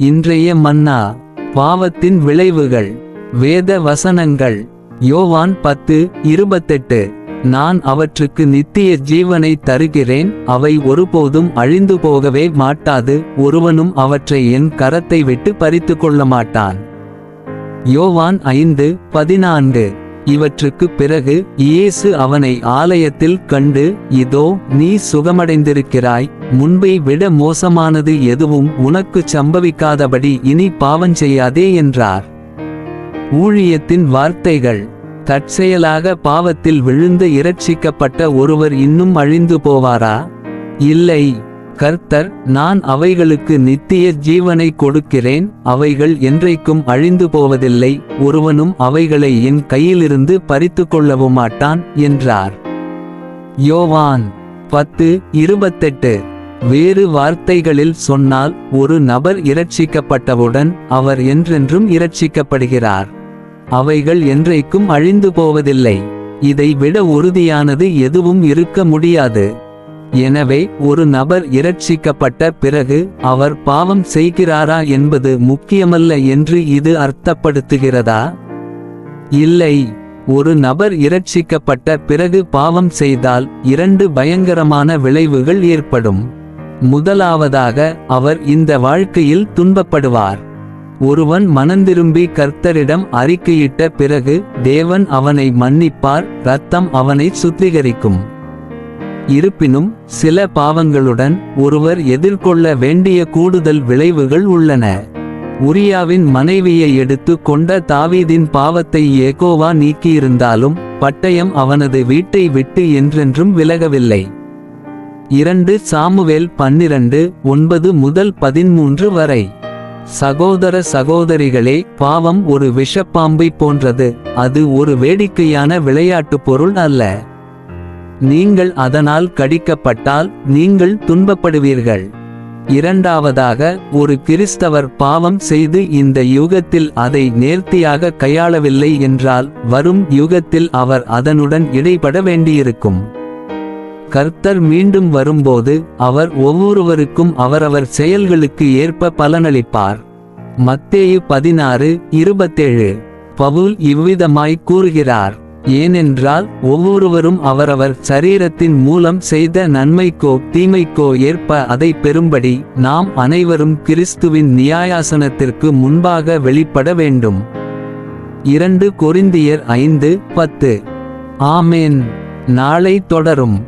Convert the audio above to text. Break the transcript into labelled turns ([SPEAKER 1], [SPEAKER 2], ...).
[SPEAKER 1] இன்றைய மன்னா பாவத்தின் விளைவுகள் வேத வசனங்கள் யோவான் பத்து இருபத்தெட்டு. நான் அவற்றுக்கு நித்திய ஜீவனை தருகிறேன் அவை ஒருபோதும் அழிந்து போகவே மாட்டாது ஒருவனும் அவற்றை என் கரத்தை விட்டு பறித்து கொள்ள மாட்டான். யோவான் ஐந்து பதினான்கு. இவற்றுக்குப் பிறகு இயேசு அவனை ஆலயத்தில் கண்டு இதோ நீ சுகமடைந்திருக்கிறாய். முன்பை விட மோசமானது எதுவும் உனக்குச் சம்பவிக்காதபடி இனி பாவஞ்செய்யாதே என்றார். ஊழியத்தின் வார்த்தைகள். தற்செயலாக பாவத்தில் விழுந்து இரட்சிக்கப்பட்ட ஒருவர் இன்னும் அழிந்து போவாரா? இல்லை. கர்த்தர் நான் அவைகளுக்கு நித்திய ஜீவனை கொடுக்கிறேன் அவைகள் என்றைக்கும் அழிந்து போவதில்லை ஒருவனும் அவைகளை என் கையிலிருந்து பறித்து கொள்ளவும் மாட்டான் என்றார். யோவான் பத்து இருபத்தெட்டு. வேறு வார்த்தைகளில் சொன்னால் ஒரு நபர் இரட்சிக்கப்பட்டவுடன் அவர் என்றென்றும் இரட்சிக்கப்படுகிறார். அவைகள் என்றைக்கும் அழிந்து போவதில்லை இதை விட உறுதியானது எதுவும் இருக்க முடியாது. எனவே ஒரு நபர் இரட்சிக்கப்பட்ட பிறகு அவர் பாவம் செய்கிறாரா என்பது முக்கியமல்ல என்று இது அர்த்தப்படுத்துகிறதா? இல்லை. ஒரு நபர் இரட்சிக்கப்பட்ட பிறகு பாவம் செய்தால் இரண்டு பயங்கரமான விளைவுகள் ஏற்படும். முதலாவதாக அவர் இந்த வாழ்க்கையில் துன்பப்படுவார். ஒருவன் மனந்திரும்பி கர்த்தரிடம் அறிக்கையிட்ட பிறகு தேவன் அவனை மன்னிப்பார் இரத்தம் அவனை சுத்திகரிக்கும். இருப்பினும் சில பாவங்களுடன் ஒருவர் எதிர்கொள்ள வேண்டிய கூடுதல் விளைவுகள் உள்ளன. உரியாவின் மனைவியை எடுத்து கொண்ட தாவீதின் பாவத்தை ஏகோவா நீக்கியிருந்தாலும் பட்டயம் அவனது வீட்டை விட்டு என்றென்றும் விலகவில்லை. இரண்டு சாமுவேல் பன்னிரண்டு ஒன்பது முதல் பதிமூன்று வரை. சகோதர சகோதரிகளே பாவம் ஒரு விஷப்பாம்பை போன்றது அது ஒரு வேடிக்கையான விளையாட்டுப் பொருள் அல்ல. நீங்கள் அதனால் கடிக்கப்பட்டால் நீங்கள் துன்பப்படுவீர்கள். இரண்டாவதாக ஒரு கிறிஸ்தவர் பாவம் செய்து இந்த யுகத்தில் அதை நேர்த்தியாக கையாளவில்லை என்றால் வரும் யுகத்தில் அவர் அதனுடன் இடைபட வேண்டியிருக்கும். கர்த்தர் மீண்டும் வரும்போது அவர் ஒவ்வொருவருக்கும் அவரவர் செயல்களுக்கு ஏற்ப பலனளிப்பார். மத்தேயு பதினாறு இருபத்தேழு. பவுல் இவ்விதமாய் கூறுகிறார். ஏனென்றால் ஒவ்வொருவரும் அவரவர் சரீரத்தின் மூலம் செய்த நன்மைக்கோ தீமைக்கோ ஏற்ப அதை பெறும்படி நாம் அனைவரும் கிறிஸ்துவின் நியாயாசனத்திற்கு முன்பாக வெளிப்பட வேண்டும். இரண்டு கொரிந்தியர் ஐந்து பத்து. ஆமேன். நாளை தொடரும்.